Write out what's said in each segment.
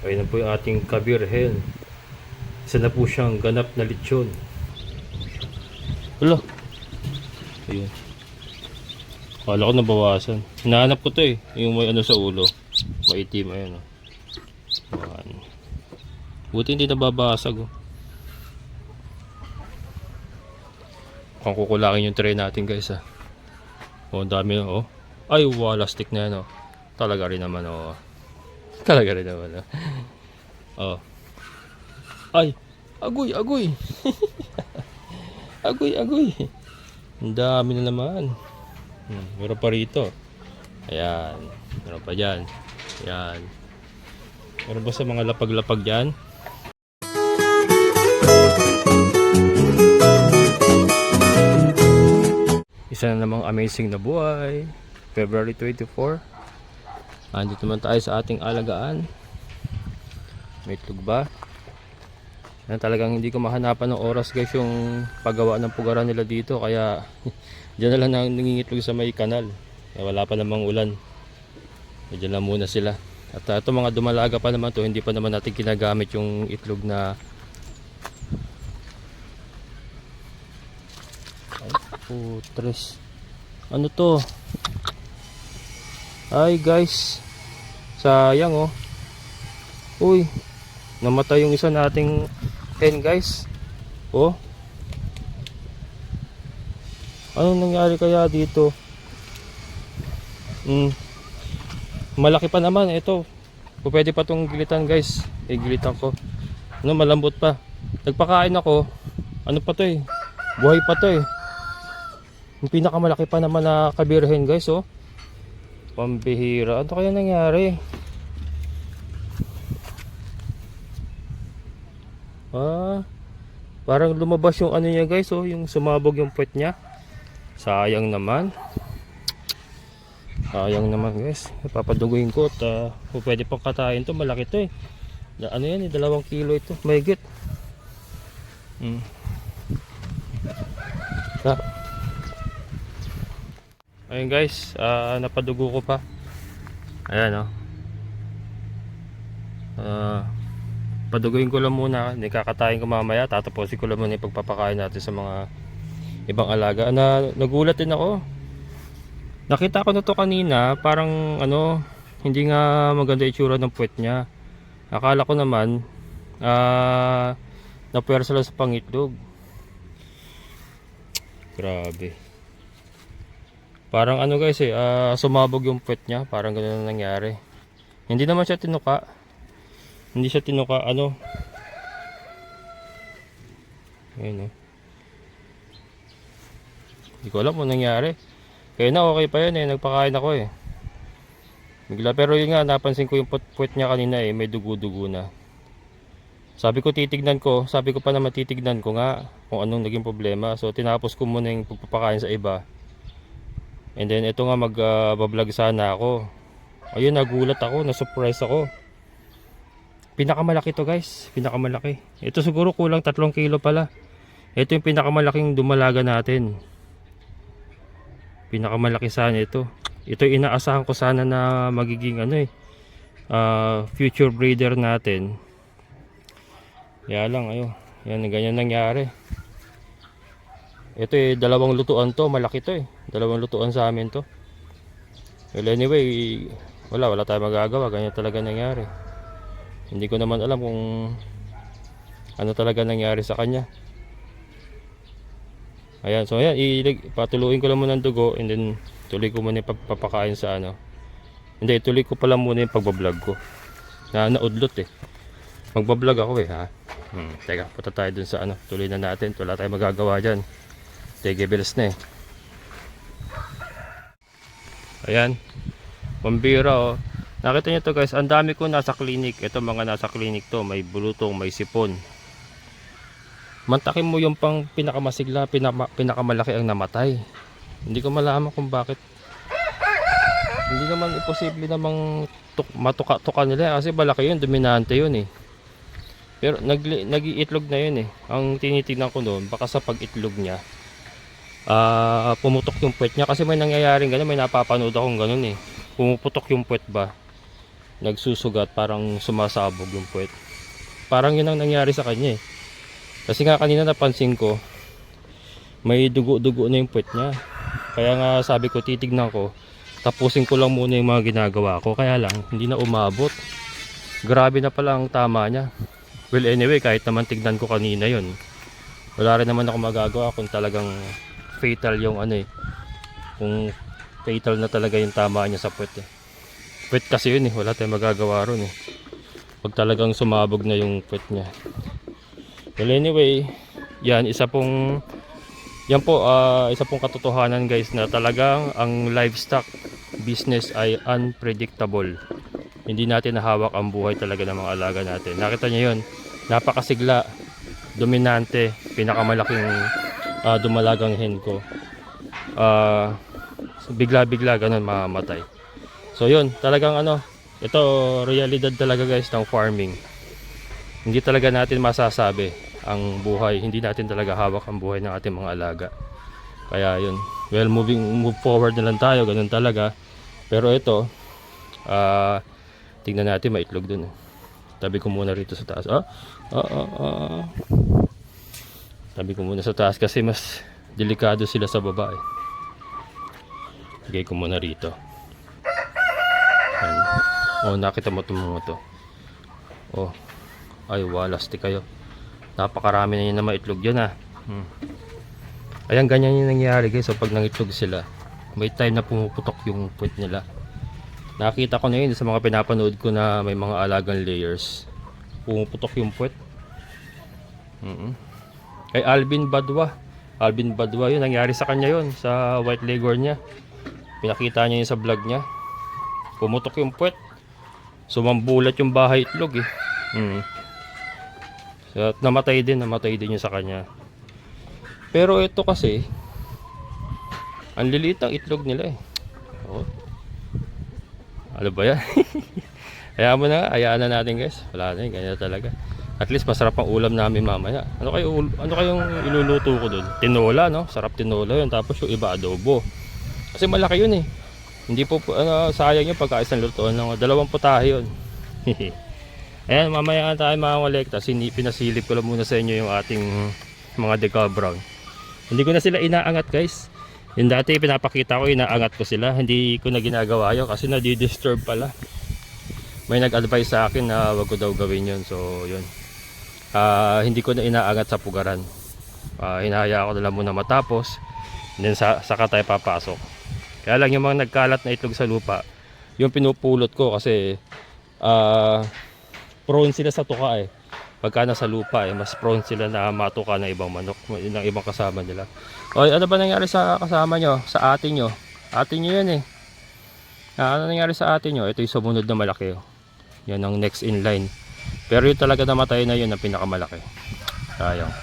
Ayun na po yung ating kabirhen. Isa na po siyang ganap na lechon. Wala. Ayun. Kala ko nabawasan. Hinahanap ko to eh. Yung may ano sa ulo. Maitim. Ayun oh. Ayan. Buti hindi nababasag oh. Mukhang kukulakin yung tray natin guys ah. Oh, dami oh. Ay, wala stick na yan oh. Talaga rin naman oh. Talaga rin naman oh. Oh. Ay, agoy, agoy. agoy, agoy. Ang dami na naman. Hmm, meron pa rito. Ayan. Meron pa dyan. Ayan. Meron ba sa mga lapag-lapag dyan? Isa na namang amazing na buhay. February 24. Andito naman tayo sa ating alagaan. May itlog ba? Yan talagang hindi ko mahanapan ng oras guys yung paggawa ng pugaran nila dito. Kaya dyan na lang nang nangingitlog sa may kanal. Kaya wala pa namang ulan. Diyan lang muna sila. At uh, ito mga dumalaga pa naman to, hindi pa naman natin ginagamit yung itlog na Ay, putres. Ano to? Ay guys. Sayang oh. Uy. Namatay yung isa nating hen guys. Oh. Anong nangyari kaya dito? Hmm. Malaki pa naman ito. Pwede pa tong gilitan guys. Igilitan ko. Ano malambot pa. Nagpakain ako. Ano pa to eh. Buhay pa to eh. Yung pinakamalaki pa naman na kabirhen guys oh. Pambihira. Ano kaya nangyari? Ah, parang lumabas yung ano niya guys oh, yung sumabog yung puwet niya. Sayang naman. Sayang naman guys. Papaduguin ko at uh, pwede pang katayin to, malaki to eh. Da- Ano yan eh, dalawang kilo ito. Mahigit. Hmm. Ah. Ayun guys, ah, napadugo ko pa. Ayan oh. Ah, paduguin ko lang muna, hindi kakatayin ko mamaya, tatapusin ko lang muna yung pagpapakain natin sa mga ibang alaga. Na, nagulat din ako. Nakita ko na to kanina, parang ano, hindi nga maganda itsura ng puwet niya. Akala ko naman, ah, napuwersa lang sa pangitlog. Grabe. Parang ano guys eh, ah, sumabog yung puwet niya, parang ganun ang nangyari. Hindi naman siya tinuka. Hindi siya tinuka, ano. Ayun oh. Hindi ko alam kung nangyari. Kaya na okay pa yun eh, nagpakain ako eh. Bigla, pero yun nga, napansin ko yung puwet niya kanina eh, may dugo-dugo na. Sabi ko titignan ko, sabi ko pa naman titignan ko nga kung anong naging problema. So tinapos ko muna yung pagpapakain sa iba. And then ito nga mag-vlog sana ako. Ayun, nagulat ako, na-surprise ako. Pinakamalaki to guys, pinakamalaki. Ito siguro kulang 3 kilo pala. Ito yung pinakamalaking dumalaga natin. Pinakamalaki sana ito. Ito inaasahan ko sana na magiging ano eh, ah, future breeder natin. Kaya lang, ayo. Yan, ganyan nangyari. Ito eh, dalawang lutuan to. Malaki to eh. Dalawang lutuan sa amin to. Well, anyway, wala, wala tayong magagawa. Ganyan talaga nangyari. Hindi ko naman alam kung ano talaga nangyari sa kanya. Ayan, so ayan, ilig, patuluin ko lang muna ng dugo and then tuloy ko muna yung pagpapakain sa ano. Hindi, tuloy ko pala muna yung pagbablog ko. Na naudlot eh. Magbablog ako eh ha. Hmm, teka, punta tayo dun sa ano. Tuloy na natin. Wala tayong magagawa dyan. Tege bills na eh. Ayan. Pambira oh. Nakita nyo to guys. Ang dami ko nasa clinic. Ito mga nasa clinic to. May bulutong, may sipon. Mantakin mo yung pang pinakamasigla, pinaka, pinakamalaki ang namatay. Hindi ko malaman kung bakit. Hindi naman imposible namang tuk, matuka-tuka nila kasi malaki yun, dominante yun eh. Pero nag nag-iitlog na yun eh. Ang tinitingnan ko noon, baka sa pag-itlog niya, ah pumutok yung puwet niya kasi may nangyayaring ganun, may napapanood akong ganun eh. Pumuputok yung puwet ba? nagsusugat, parang sumasabog yung puwet. Parang yun ang nangyari sa kanya eh. Kasi nga kanina napansin ko, may dugo-dugo na yung puwet niya. Kaya nga sabi ko, titignan ko, tapusin ko lang muna yung mga ginagawa ko. Kaya lang, hindi na umabot. Grabe na pala ang tama niya. Well anyway, kahit naman tignan ko kanina yun, wala rin naman ako magagawa kung talagang fatal yung ano eh. Kung fatal na talaga yung tama niya sa puwet eh. Puwet kasi yun eh, wala tayong magagawa ron eh. Pag talagang sumabog na yung puwet niya. Well anyway, yan isa pong yan po ah, isa pong katotohanan guys na talagang ang livestock business ay unpredictable. Hindi natin nahawak ang buhay talaga ng mga alaga natin. Nakita niyo yun, napakasigla, dominante, pinakamalaking ah, dumalagang hen ko. Ah, bigla-bigla ganun mamamatay. So yun, talagang ano, ito realidad talaga guys ng farming. Hindi talaga natin masasabi ang buhay, hindi natin talaga hawak ang buhay ng ating mga alaga. Kaya yun, well moving move forward na lang tayo, ganun talaga. Pero ito, ah tingnan natin maitlog dun. eh. Tabi ko muna rito sa taas. Ah, ah, ah, ah. Tabi ko muna sa taas kasi mas delikado sila sa baba eh. Lagay ko muna rito. Yan. Oh, nakita mo itong mga to. Oh, ay walasti kayo. Napakarami na yun na maitlog yun ah. Hmm. Ayan, ganyan yung nangyayari guys. So, pag nangitlog sila, may time na pumuputok yung puwet nila. Nakita ko na yun sa mga pinapanood ko na may mga alagang layers. Pumuputok yung puwet. Mm Kay Alvin Badwa. Alvin Badwa yun. Nangyari sa kanya yun. Sa white leghorn niya. Pinakita niya yun sa vlog niya. Pumutok yung puwet. Sumambulat yung bahay itlog eh. Mm. So, at namatay din. Namatay din yun sa kanya. Pero ito kasi, ang liliit ang itlog nila eh. Oh. Ano ba yan? Hayaan mo na, hayaan na natin guys. Wala na yun, ganyan talaga. At least masarap ang ulam namin mamaya. Ano kayo ano kayong iluluto ko doon? Tinola, no? Sarap tinola 'yun. Tapos yung iba adobo. Kasi malaki 'yun eh. Hindi po ano, sayang yung pagkaisang lutuan ng dalawang putahe 'yun. Ayan, mamaya nga tayo mga kolekta. Pinasilip ko lang muna sa inyo yung ating mga decal brown. Hindi ko na sila inaangat guys. Yung dati pinapakita ko, inaangat ko sila. Hindi ko na ginagawa yun kasi nadi-disturb pala. May nag-advise sa akin na wag ko daw gawin yun. So, yun. Ah, hindi ko na inaangat sa pugaran. Ah, hinahaya ko na lang muna matapos. Then sa, saka tayo papasok. Kaya lang yung mga nagkalat na itlog sa lupa, yung pinupulot ko kasi ah prone sila sa tuka eh. Pagka nasa lupa eh, mas prone sila na matuka ng ibang manok, ng ibang kasama nila. Oy, ano ba nangyari sa kasama nyo? Sa atin nyo? Atin nyo yan eh. Ano nangyari sa atin nyo? Ito yung sumunod na malaki oh. Yan ang next in line. Pero yung talaga namatay na yun ang pinakamalaki. Sayang.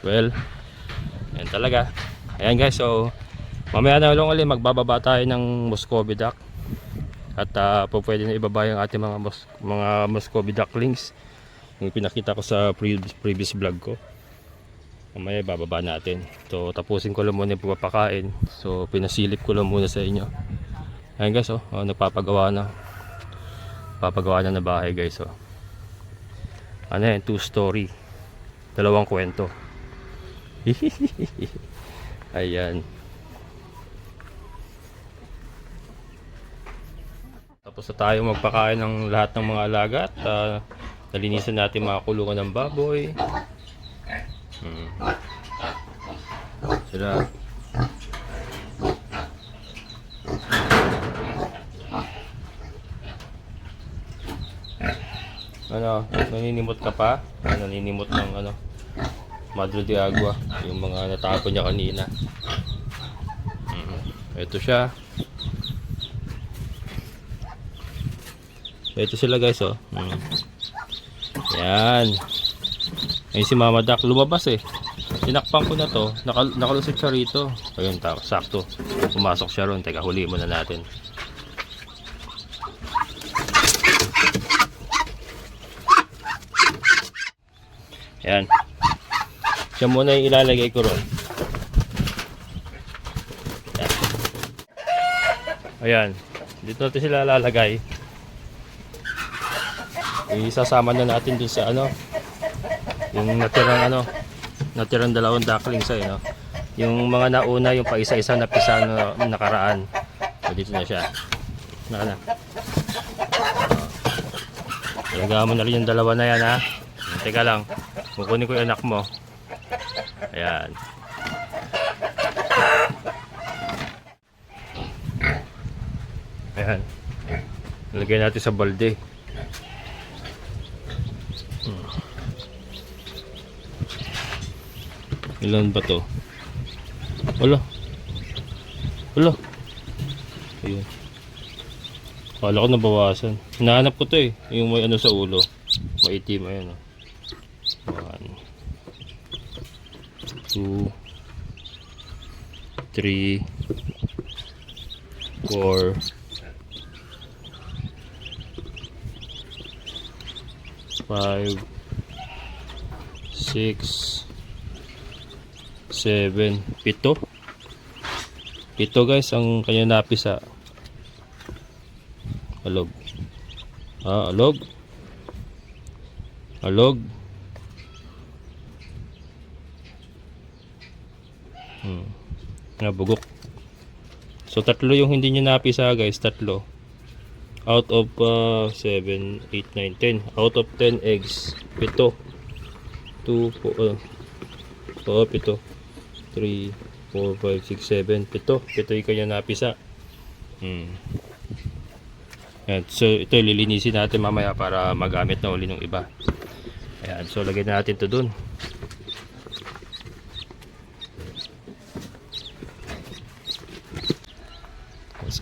Well, yan talaga. Ayan guys, so mamaya na lang ulit magbababa tayo ng Muscovy duck. At uh, po pwede na ibaba yung ating mga mus mga Muscovy ducklings. Yung pinakita ko sa previous, previous vlog ko. Mamaya ibababa natin. So tapusin ko lang muna yung pagpapakain. So pinasilip ko lang muna sa inyo. Ayan guys, oh, oh nagpapagawa na. Papagawa na na bahay guys, oh. Ano yan, two story. Dalawang kwento. Ayan. Tapos na tayo magpakain ng lahat ng mga alaga at ah, nalinisan natin mga kulungan ng baboy. Hmm. Sila. Ano, naninimot ka pa? Ano, naninimot ng ano, Madre de Agua, yung mga natapon niya kanina. Mm. Ito siya. Ito sila guys oh. Mm. Yan. Ayun si Mama Duck lumabas eh. Tinakpan ko na to. Nakal nakalusot siya rito. Ayun, sakto. Pumasok siya ron. Teka, huli muna natin. Yan. Siya muna yung ilalagay ko ron. Yan. Ayan. Dito natin sila lalagay. Isasama na natin dun sa ano. Yung natirang ano. Natirang dalawang ducklings ay no. Yung mga nauna, yung pa isa-isa na pisa na nakaraan. So, dito na siya. Naka na. Talaga mo na rin yung dalawa na yan ha. Teka lang. Kukunin ko yung anak mo. Ayan. Ayan. Lagay natin sa balde. Hmm. Ilan ba to? Wala. Wala. Ayun. Kala ko nabawasan. Hinahanap ko to eh. Yung may ano sa ulo. Maitim. Ayan o. Oh. 2 3 4 5 6 7 pito. Pito guys ang kanyang napisa ah. alog. Ah alog. Alog. Hmm. Nabugok. So tatlo yung hindi nyo napisa guys, tatlo. Out of uh, 7, 8, 9, 10. Out of 10 eggs, pito. 2, 4, uh, oh, pito. 3, 4, 5, 6, 7, pito. Pito yung kanya napisa. Hmm. Ayan, so ito lilinisin natin mamaya para magamit na uli ng iba. Ayan, so lagyan natin to dun.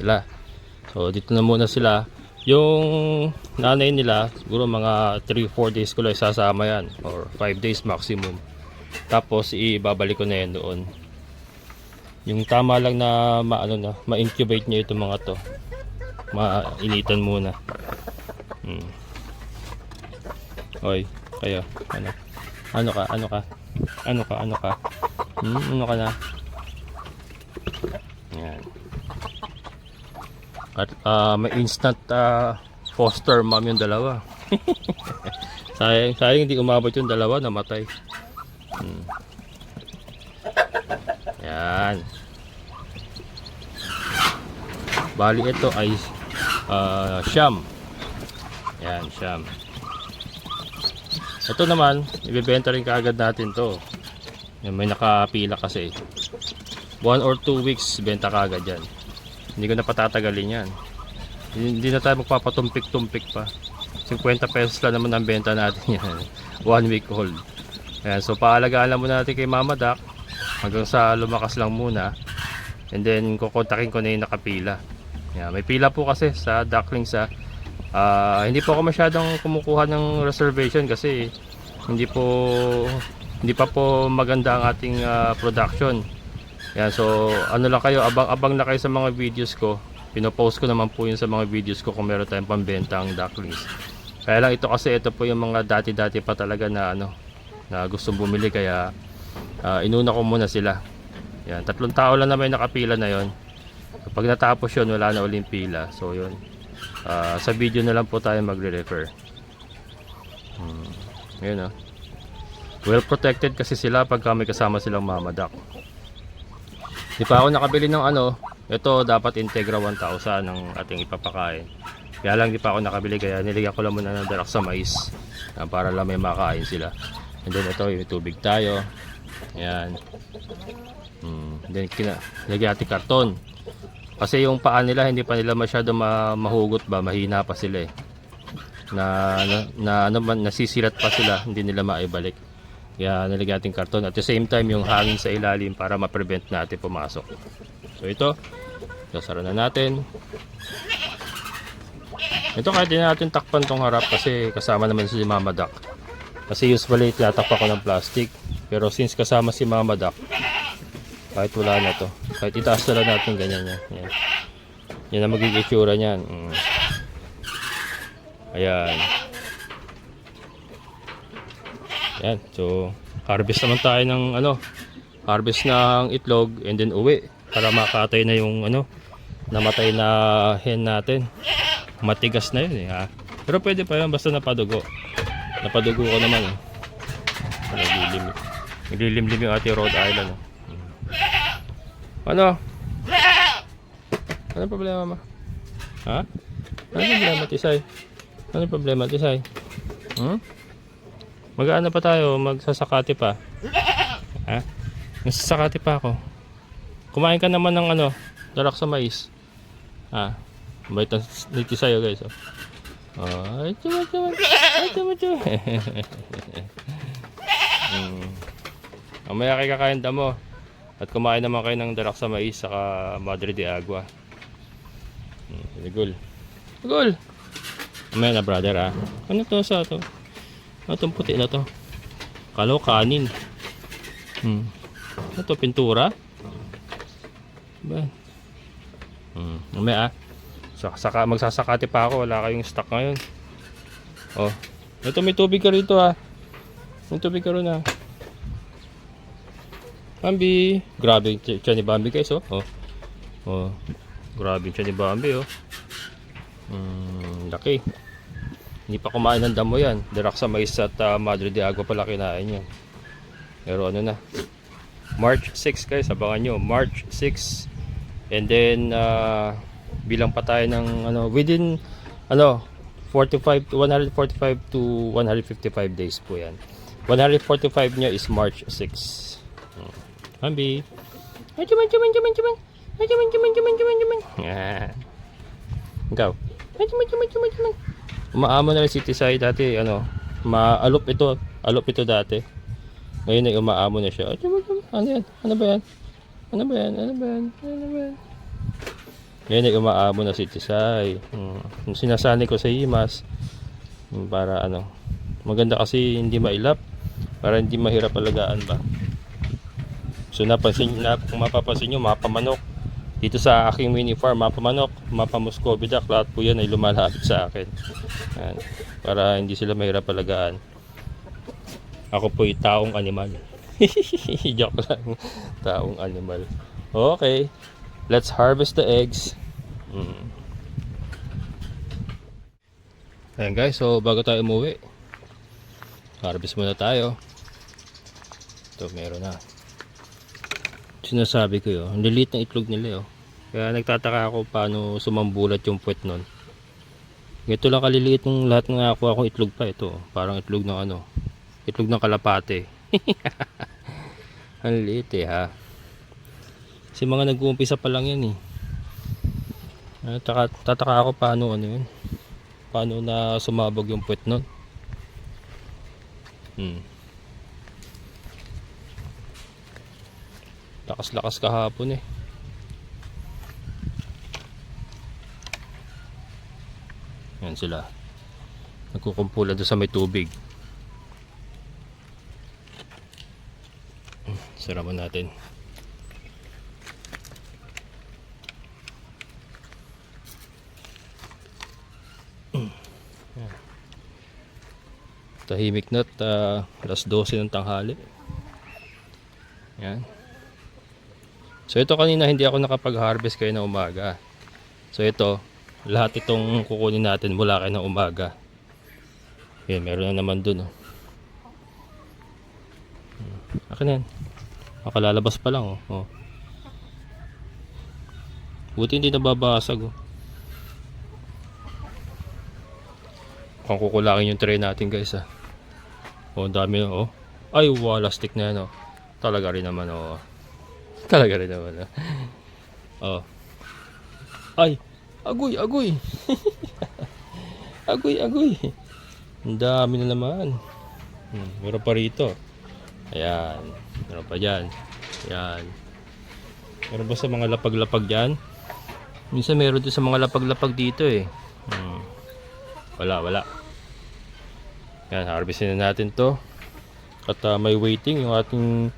Sila. So dito na muna sila. Yung nanay nila, siguro mga 3-4 days ko lang sasama yan or 5 days maximum. Tapos ibabalik ko na yan doon. Yung tama lang na maano na, ma-incubate niya itong mga to. Mainitan muna. Hmm. Oy, kayo, ano? Ano ka? Ano ka? Ano ka? Ano ka? Hmm, ano ka na? Yan. At ah, may instant ah, foster mom yung dalawa. sayang, sayang hindi umabot yung dalawa, namatay. Hmm. Yan. Bali ito ay ah, siyam. Yan, siyam. Ito naman, ibebenta rin kaagad natin to. May nakapila kasi. One or two weeks, benta kaagad yan. Hindi ko na patatagalin yan. Hindi na tayo magpapatumpik-tumpik pa. 50 pesos lang naman ang benta natin yan. One week old. Ayan, so paalagaan lang muna natin kay Mama Doc. Hanggang sa lumakas lang muna. And then kukontakin ko na yung nakapila. Ayan, may pila po kasi sa duckling sa Ah, hindi po ako masyadong kumukuha ng reservation kasi hindi po hindi pa po maganda ang ating ah, production. Yan, so ano lang kayo, abang-abang na kayo sa mga videos ko. Pinopost ko naman po yun sa mga videos ko kung meron tayong pambentang ducklings. Kaya lang ito kasi ito po yung mga dati-dati pa talaga na ano na gustong bumili kaya ah, inuna ko muna sila. Yan, tatlong tao lang naman yung nakapila na yon. Kapag natapos yun, wala na uling pila. So yun. Ah, sa video na lang po tayo magre-refer. Hmm. Yun oh. Well protected kasi sila pagka may kasama silang mama duck. Di pa ako nakabili ng ano, ito dapat Integra 1000 ng ating ipapakain. Kaya lang di pa ako nakabili kaya niligyan ko lang muna ng darak sa mais ah, para lang may makain sila. And then ito, yung tubig tayo. Ayan. Hmm. Then kina, lagyan natin karton. Kasi yung paa nila hindi pa nila masyado ma mahugot ba, mahina pa sila eh. Na na, na ano man nasisirat pa sila, hindi nila maibalik. Kaya nilagyan natin karton at the same time yung hangin sa ilalim para ma-prevent natin pumasok. So ito, sasara na natin. Ito kahit din natin takpan tong harap kasi kasama naman si Mama Duck. Kasi usually tinatakpan ko ng plastic. Pero since kasama si Mama Duck, kahit wala na to. Kahit itaas na lang natin ganyan yan. Yan, yan ang magiging itsura niyan. Mm. Ayan. Yan. So, harvest naman tayo ng ano, harvest ng itlog and then uwi para makatay na yung ano, namatay na hen natin. Matigas na yun eh ha. Pero pwede pa yun basta napadugo. Napadugo ko naman eh. Naglilim. Naglilimlim yung ating Rhode Island. oh. Ano? Ano problema ma? Ha? Ano problema Tisay? Ano problema Tisay? Hmm? Mag-ano pa tayo? Magsasakati pa? Ha? Magsasakati pa ako. Kumain ka naman ng ano? Darak sa mais. Ha? Bait ang niti sa'yo guys. Oh. Oh, ay, tuma, tuma, ay, tuma, tuma. mm. Mamaya kayo kakain mo. At kumain naman kayo ng darak sa mais saka Madre de Agua. Mm, Gul. Gul! Mamaya na brother ah. Ano to sa to? Ano tong puti na to? Kalo kanin. Hmm. Ano to? Pintura? Ba? Hmm. Mamaya ah. Saka, saka, magsasakati pa ako. Wala kayong stock ngayon. Oh. Ito may tubig ka rito ah. May tubig ka rin ah. Bambi. Grabe yung tiyan ni Bambi guys oh. Oh. Oh. Grabe yung ni Bambi oh. Hmm, laki. Hindi pa kumain ng damo yan. Dirak sa mais at ah, Madre de Agua pala kinain yan. Pero ano na. March 6 guys, abangan nyo. March 6. And then, ah, bilang pa tayo ng ano, within ano, 45 to 145 to 155 days po yan. 145 niya is March 6. Hmm. Hambi. Ay, chuman, chuman, chuman, chuman. Ay, chuman, chuman, chuman, chuman, chuman. Ah. Ikaw. Ay, chuman, chuman, chuman. Umaamo na rin si Tisay dati, ano, maalop ito, alop ito dati. Ngayon ay umaamo na siya. Chuman. Ano yan? Ano ba yan? Ano ba yan? Ano ba yan? Ano ba yan? Ngayon ay umaamo na si Tisay. Hmm. Sinasani ko sa Imas. hmm, Para ano. Maganda kasi hindi mailap. Para hindi mahirap alagaan ba. So napansin, na, kung mapapansin nyo, mapa manok. Dito sa aking mini farm, mapa manok, mapa muscovy duck, lahat po yan ay lumalapit sa akin. Yan. Para hindi sila mahirap alagaan. Ako po ay taong animal. Joke lang. Taong animal. Okay. Let's harvest the eggs. Mm. Ayan guys, so bago tayo umuwi, harvest muna tayo. Ito, meron na. Sinasabi ko yun, ang lilit ng itlog nila yun. Kaya nagtataka ako paano sumambulat yung puwet nun. Ito lang kaliliit ng lahat ng ako akong itlog pa ito. Parang itlog ng ano, itlog ng kalapate. ang liit eh ha. Kasi mga nag-uumpisa pa lang yan eh. Ah, taka, tataka ako paano ano yun. Paano na sumabog yung puwet nun. Hmm. Lakas-lakas kahapon eh. Yan sila. Nagkukumpulan doon sa may tubig. Saraman natin. Tahimik na at ah, alas 12 ng tanghali. Yan. So ito kanina hindi ako nakapag-harvest kayo na umaga. So ito, lahat itong kukunin natin mula kayo ng umaga. Yan, meron na naman dun. Oh. Hmm, Akin na yan. Makalalabas pa lang. Oh. Oh. Buti hindi nababasag. Oh. Mukhang kukulakin yung tray natin guys ah. Oh, ang dami oh. Ay, wala stick na yan oh. Talaga rin naman oh. Talaga rin naman oh. oh. Ay, agoy, agoy. agoy, agoy. Ang dami na naman. Hmm, meron pa rito. Ayan. Meron pa dyan. Ayan. Meron ba sa mga lapag-lapag dyan? Minsan meron din sa mga lapag-lapag dito eh. Hmm. Wala, wala. Yan, harvestin na natin to. At ah, may waiting yung ating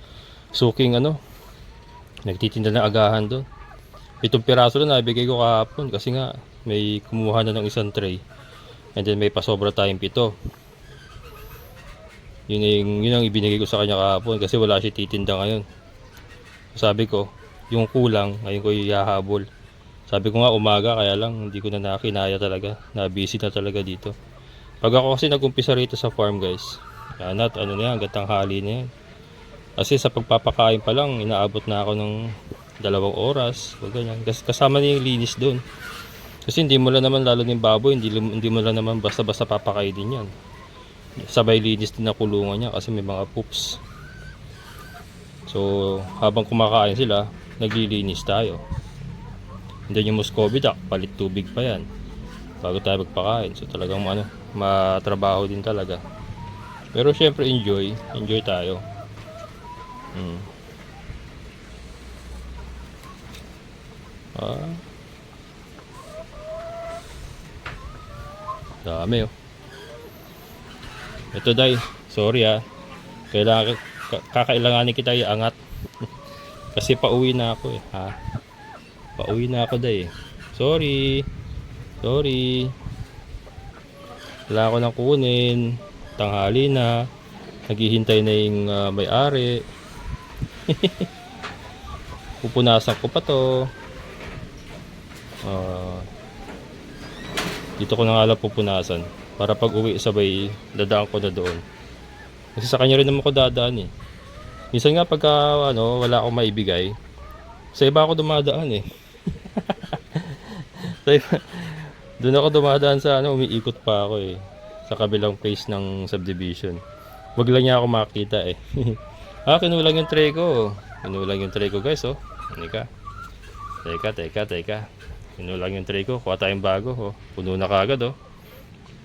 suking ano. Nagtitinda ng agahan doon. Itong piraso na nabigay ko kahapon kasi nga may kumuha na ng isang tray. And then may pasobra tayong pito. Yun yung, yun ang ibinigay ko sa kanya kahapon kasi wala siya titinda ngayon. Sabi ko, yung kulang, ngayon ko ihahabol. Sabi ko nga umaga kaya lang hindi ko na nakinaya talaga. Na busy na talaga dito. Pag ako kasi nag-umpisa rito sa farm guys. Yan at ano na yan, hanggang tanghali na yan. Kasi sa pagpapakain pa lang, inaabot na ako ng dalawang oras. O ganyan. Kas- Kasama na yung linis doon. Kasi hindi mo lang naman lalo ng baboy, hindi, hindi mo lang naman basta-basta papakainin yan. Sabay linis din na kulungan niya kasi may mga poops. So, habang kumakain sila, naglilinis tayo. And then yung Muscovy duck, palit tubig pa yan. Bago tayo magpakain. So talagang ano, matrabaho din talaga. Pero syempre enjoy. Enjoy tayo. Mm. Ah. Dami oh. Ito day, sorry ah. Kailangan ka- kakailanganin kita iangat. Kasi pauwi na ako eh, ha. Pauwi na ako day. Sorry. Sorry. Wala ako nang kunin. Tanghali na. Naghihintay na yung ah, may-ari. Pupunasan ko pa to. Ah, dito ko na nga pupunasan. Para pag uwi sabay dadaan ko na doon. Kasi sa kanya rin naman ko dadaan eh. Minsan nga pagka ano, wala akong maibigay, sa iba ako dumadaan eh. sa iba, doon ako dumadaan sa ano, umiikot pa ako eh. Sa kabilang place ng subdivision. Wag lang niya ako makita eh. ah, kinulang yung tray ko. Kinulang yung tray ko guys oh. Ano ka? Teka, teka, teka. Kinulang yung tray ko. Kuha tayong bago oh. Puno na kagad oh.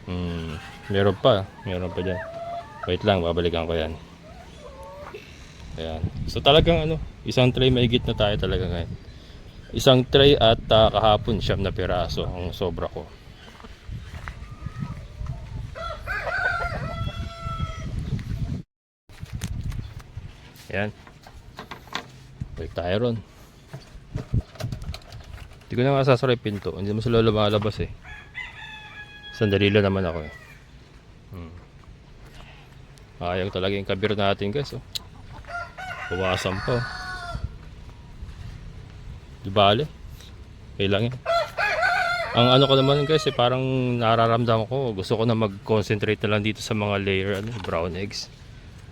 Hmm, meron pa. Meron pa dyan. Wait lang, babalikan ko yan. Ayan. So talagang ano, isang tray maigit na tayo talaga ngayon. Isang tray at ah, kahapon siyam na piraso ang sobra ko. Ayan. Balik tayo ron. Hindi ko na nga sasara yung pinto. Hindi mo sila lumalabas eh. Sandali lang naman ako eh. Hmm. Ayaw talaga yung kabir natin guys oh. Bawasan pa oh. Di bale. Kailang yan. Ang ano ko naman guys eh parang nararamdaman ko gusto ko na mag-concentrate na lang dito sa mga layer ano, brown eggs.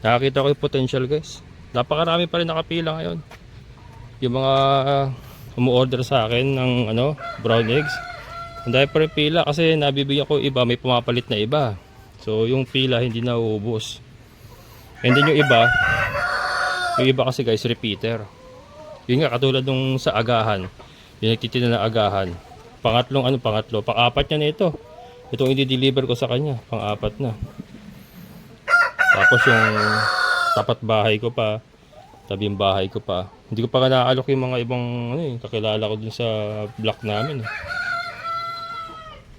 Nakakita ko yung potential guys. Napakarami pa rin nakapila ngayon. Yung mga uh, umu-order sa akin ng ano, brown eggs. Ang dahil pa rin pila kasi nabibigyan ko iba, may pumapalit na iba. So yung pila hindi na uubos. And then yung iba, yung iba kasi guys, repeater. Yun nga, katulad nung sa agahan. Yung nagtitinda na agahan. Pangatlong ano, pangatlo. Pang-apat niya na ito. Itong i-deliver ko sa kanya. Pang-apat na. Tapos yung tapat bahay ko pa. Tabing bahay ko pa. Hindi ko pa nga naaalok yung mga ibang ano eh, kakilala ko dun sa block namin. Eh.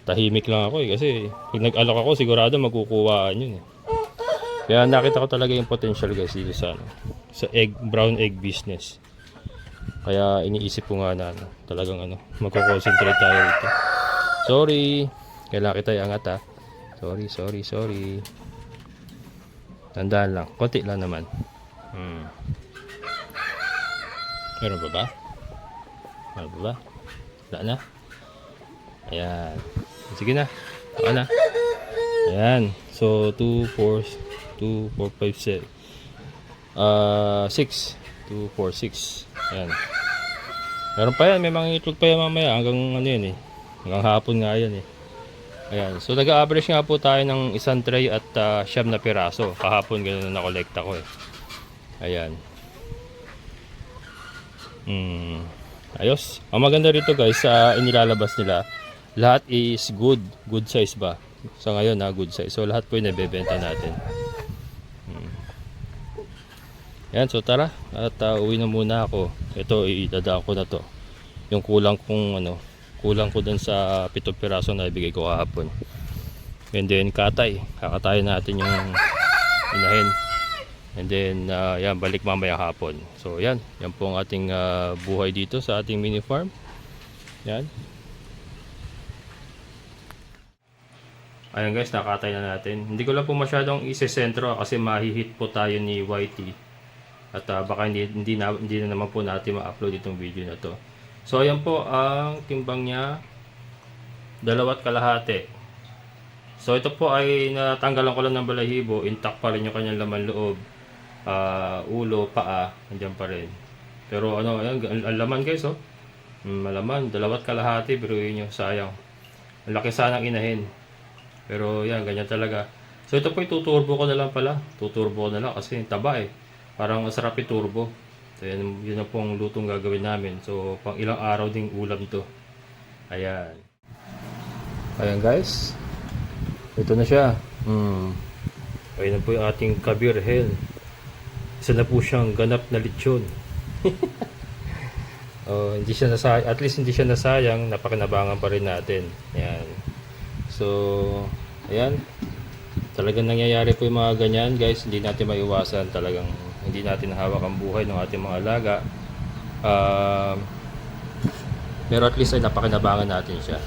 Tahimik lang ako eh. Kasi pag nag-alok ako, sigurado magkukuhaan yun eh. Kaya nakita ko talaga yung potential guys dito sa ano, sa egg brown egg business. Kaya iniisip ko nga na ano, talagang ano, magko-concentrate tayo dito. Sorry. Kailangan kita iangat ha. Sorry, sorry, sorry. Tandaan lang, konti lang naman. Hmm. Meron ba ba? Meron ba ba? Wala na? Ayan. Sige na. Ako na. Ayan. So, 2, 4, 2, 4, 5, 7. Ah, 6. 2, 4, 6. Ayan. Meron pa yan. May mga itlog pa yan mamaya. Hanggang ano yan eh. Hanggang hapon nga yan eh. Ayan. So, nag-average nga po tayo ng isang tray at uh, siyam na piraso. Kahapon ganun na nakolekta ko eh. Ayan. Hmm. Ayos. Ang maganda rito guys, sa inilalabas nila, lahat is good. Good size ba? Sa ngayon na good size. So lahat po yung nabebenta natin. Hmm. Yan, so tara. At uh, uwi na muna ako. Ito, idadaan ko na to. Yung kulang kong ano, kulang ko dun sa pitong piraso na ibigay ko kahapon. And then katay. Kakatayin natin yung inahin. And then, uh, yan, balik mamaya hapon. So, yan. Yan po ang ating uh, buhay dito sa ating mini farm. Yan. Ayan guys, nakatay na natin. Hindi ko lang po masyadong isesentro kasi mahihit po tayo ni YT. At uh, baka hindi, hindi, na, hindi na naman po natin ma-upload itong video na to. So ayan po ang timbang niya. Dalawat kalahati. So ito po ay natanggalan ko lang ng balahibo. Intact pa rin yung kanyang laman loob. Ah, ulo, paa, nandiyan pa rin. Pero ano, ayan, ang, laman guys oh. Mm, malaman, dalawat kalahati, pero yun yung sayang. Ang laki sanang inahin. Pero yan, ganyan talaga. So ito po ituturbo ko na lang pala. Tuturbo ko na lang kasi taba eh. Parang masarap iturbo. So yan, yun na pong lutong gagawin namin. So pang ilang araw ding ulam to. Ayan. Ayan guys. Ito na siya. Hmm. Ayan na po yung ating kabirhen. Isa na po siyang ganap na lechon. oh, hindi siya nasayang, at least hindi siya nasayang, napakinabangan pa rin natin. Ayan. So, ayan. Talagang nangyayari po yung mga ganyan, guys. Hindi natin maiwasan. Talagang hindi natin hawak ang buhay ng ating mga alaga. Um, pero at least ay napakinabangan natin siya.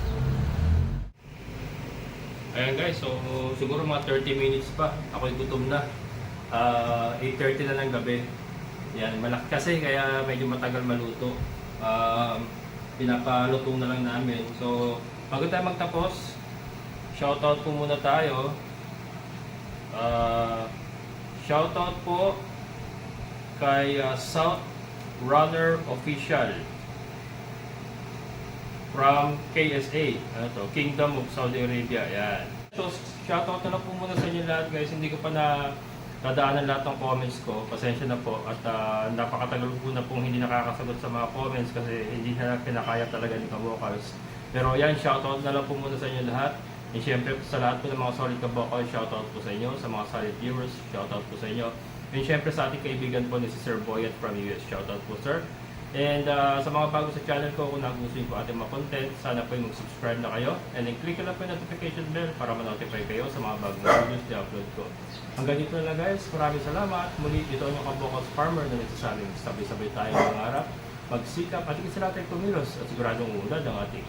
Ayan guys, so siguro mga 30 minutes pa. Ako'y gutom na. Ah, 8.30 na ng gabi. Yan, malaki kasi kaya medyo matagal maluto. Um, pinapaluto na lang namin. So, bago tayo magtapos, shoutout po muna tayo. Ah, shoutout po kay ah, South Runner Official from KSA, ano to, Kingdom of Saudi Arabia, yan. So, shoutout na lang po muna sa inyo lahat guys, hindi ko pa na dadaanan lahat ng comments ko, pasensya na po at ah, napakatagal po na pong hindi nakakasagot sa mga comments kasi hindi na kinakaya talaga ni Kabokals. Pero yan, shoutout na lang po muna sa inyo lahat. And syempre sa lahat po ng mga solid Kabokals, shoutout po sa inyo, sa mga solid viewers, shoutout po sa inyo. And syempre sa ating kaibigan po ni si Sir Boyet from US, shoutout po sir. And uh, sa mga bago sa channel ko, kung nagustuhin po ating mga content, sana po yung mag-subscribe na kayo. And then click na po yung notification bell para ma-notify kayo sa mga bagong videos na upload ko. Hanggang dito na lang guys. Maraming salamat. Muli, ito ang yung Kabokals Farmer na nagsasabing sabay-sabay tayo mangarap, magsikap at higit sa lahat ay kumilos at siguradong unad ang ating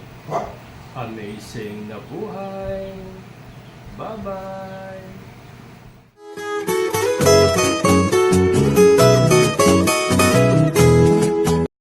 amazing na buhay. Bye-bye!